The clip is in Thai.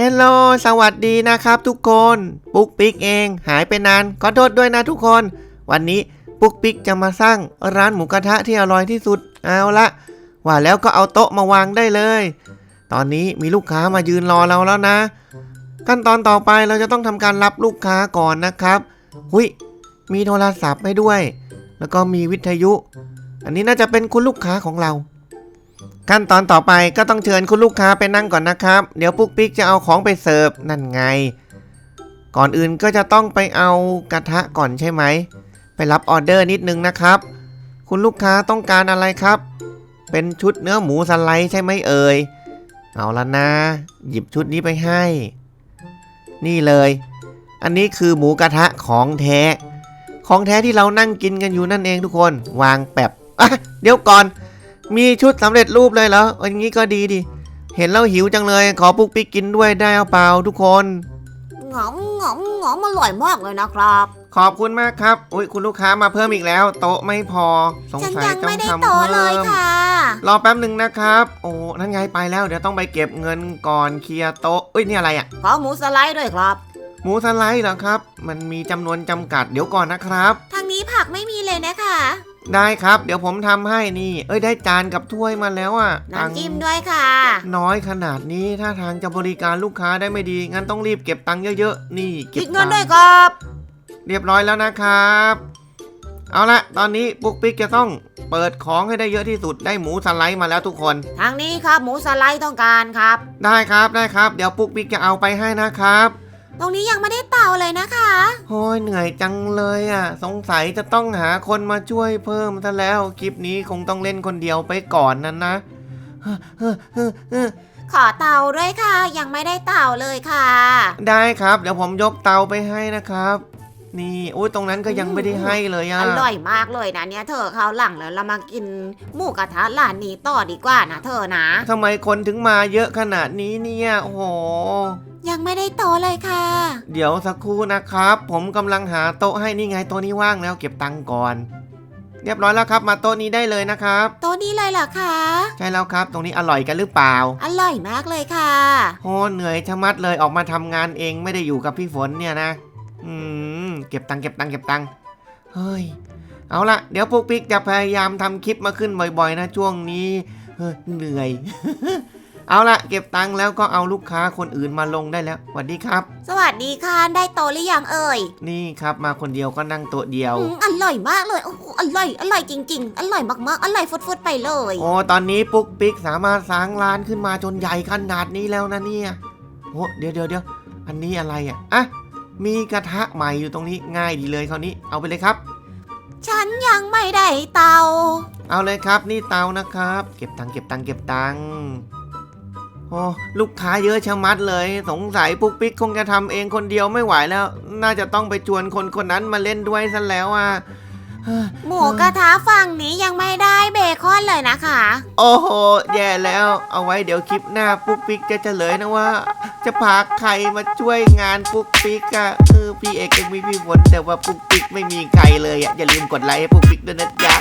ฮลโลสวัสดีนะครับทุกคน ปุ๊กปิ๊กเองหายไปนาน ขอโทษด้วยนะทุกคน วันนี้ปุ๊กปิ๊กจะมาสร้างร้านหมูกระทะที่อร่อยที่สุด เอาละ ว่าแล้วก็เอาโต๊ะมาวางได้เลย ตอนนี้มีลูกค้ามายืนรอเราแล้วนะ ขั้นตอนต่อไปเราจะต้องทำการรับลูกค้าก่อนนะครับ หุยมีโทรศัพท์ให้ด้วย แล้วก็มีวิทยุ อันนี้น่าจะเป็นคุณลูกค้าของเรา ขั้นตอนต่อไปก็ต้องเชิญคุณลูกค้าไปนั่งก่อนนะครับ เดี๋ยวปุ๊กปิ๊กจะเอาของไปเสิร์ฟนั่นไง ก่อนอื่นก็จะต้องไปเอากระทะก่อนใช่ไหม ไปรับออเดอร์นิดนึงนะครับ คุณลูกค้าต้องการอะไรครับ เป็นชุดเนื้อหมูสไลด์ใช่ไหมเอ่ย เอาละนะ หยิบชุดนี้ไปให้ นี่เลย อันนี้คือหมูกระทะของแท้ ของแท้ที่เรานั่งกินกันอยู่นั่นเองทุกคน วางแปบอะเดี๋ยวก่อน มีชุดสำเร็จรูปเลยเหรอเอออย่างนี้ก็ดีดิ เห็นแล้วหิวจังเลย ขอปุ๊กปิ๊กกินด้วยได้เอาเปล่าทุกคนหงอมหงอมหงอมอร่อยมากเลยนะครับ ขอบคุณมากครับ อุ้ยคุณลูกค้ามาเพิ่มอีกแล้ว โต๊ะไม่พอ สงฉันสัยยังต้อไม่งได้ทำโตเพิ่เลยมค่ะ รอแป๊บหนึ่งนะครับ โอ้นั่นไงไปแล้ว เดี๋ยวต้องไปเก็บเงินก่อนเคลียร์โต๊ะเอ้ยนี่อะไรอะ่ะ ขอหมูสไลด์ด้วยครับ หมูสไลด์เหรอครับ มันมีจำนวนจำกัดเดี๋ยวก่อนนะครับ ทางนี้ผักไม่มีเลยนะคะ ได้ครับ เดี๋ยวผมทำให้นี่ เอ้ยได้จานกับถ้วยมาแล้วอะ่ะตังค์น้ำจิ้มด้วยค่ะ น้อยขนาดนี้ถ้าทางจะบริการลูกค้าได้ไม่ดี งั้นต้องรีบเก็บตังค์เยอะๆ นี่เก็คิบดเงิตันงด้วยค์ครับ เรียบร้อยแล้วนะครับ เอาละตอนนี้ปุ๊กปิ๊กจะต้องเปิดของให้ได้เยอะที่สุดได้หมูสไลด์มาแล้วทุกคน ทางนี้ครับหมูสไลด์ต้องการครับ ได้ครับได้ครับ เดี๋ยวปุ๊กปิ๊กจะเอาไปให้นะครับ ตรงนี้ยังไม่ได้เตาเลยนะคะ โอ้ยเหนื่อยจังเลยอะ สงสัยจะต้องหาคนมาช่วยเพิ่มซะแล้ว คลิปนี้คงต้องเล่นคนเดียวไปก่อนนั้นนะเฮ้อเฮ้อเฮ้อเฮ้อขอเตาด้วยค่ะ ยังไม่ได้เตาเลยค่ะ ได้ครับ เดี๋ยวผมยกเตาไปให้นะครับ นี่โอ้ยตรงนั้นก็ยังไม่ได้ให้เลยอะอร่อยมากเลยนะเนี่ยเธอเขาวหลังแล้วเรามากินหมูกระทะร้านนี้ต่อดีกว่านะเธอนะทำไมคนถึงมาเยอะขนาดนี้เนี่ย โอ้โห ยังไม่ได้โตเลยค่ะ เดี๋ยวสักครู่นะครับ ผมกำลังหาโต๊ะให้นี่ไงโต๊ะนี้ว่างแล้วเก็บตังค์ก่อน เรียบร้อยแล้วครับ มาโต๊ะนี้ได้เลยนะครับ โต๊ะนี้เลยเหรอคะ ใช่แล้วครับ ตรงนี้อร่อยกันหรือเปล่าอร่อยมากเลยค่ะ โอ้เหนื่อยชะมัดเลยออกมาทำงานเองไม่ได้อยู่กับพี่ฝนเนี่ยนะ อืม เก็บตังค์เก็บตังค์เก็บตังค์เฮ้ยเอาละเดี๋ยวพวกปิ๊กจะพยายามทำคลิปมาขึ้นบ่อยๆ นะช่วงนี้เฮ้ยเหนื่อย เอาละเก็บตังค์แล้วก็เอาลูกค้าคนอื่นมาลงได้แล้วสวัสดีครับ สวัสดีค่ะได้โตหรือยังเอ่ยนี่ครับมาคนเดียวก็นั่งโต๊ะเดียวอืมอร่อยมากเลยโอ้โหอร่อยอร่อยจริง ๆ อร่อยมากๆอร่อยฟุดๆไปเลยโอ้ตอนนี้ปุ๊กปิ๊กสามารถสร้างร้านขึ้นมาจนใหญ่ขนาดนี้แล้วนะเนี่ยโอ้เดี๋ยวเดี๋ยวเดี๋ยวอันนี้อะไรอะอะ มีกระทะใหม่อยู่ตรงนี้ง่ายดีเลยคราวนี้เอาไปเลยครับ ฉันยังไม่ได้เตา เอาเลยครับนี่เตานะครับ เก็บตังค์เก็บตังค์เก็บตังค์โอ้ลูกค้าเยอะชะมัดเลย สงสัยปุ๊กปิ๊กคงจะทำเองคนเดียวไม่ไหวแล้ว น่าจะต้องไปชวนคนคนนั้นมาเล่นด้วยซะแล้วอะเฮ้ย หมูกระทะฝั่งนี้ยังไม่ได้เบคอนเลยนะคะ โอ้โห แย่แล้ว เอาไว้เดี๋ยวคลิปหน้าปุ๊กปิ๊กจะเฉลยนะว่า จะพาใครมาช่วยงานปุ๊กปิ๊กอะเออพี่เอกยังมีพี่ฝนแต่ว่าปุ๊กปิ๊กไม่มีใครเลยอะอย่าลืมกดไลค์ให้ปุ๊กปิ๊กด้วยนะจ๊ะ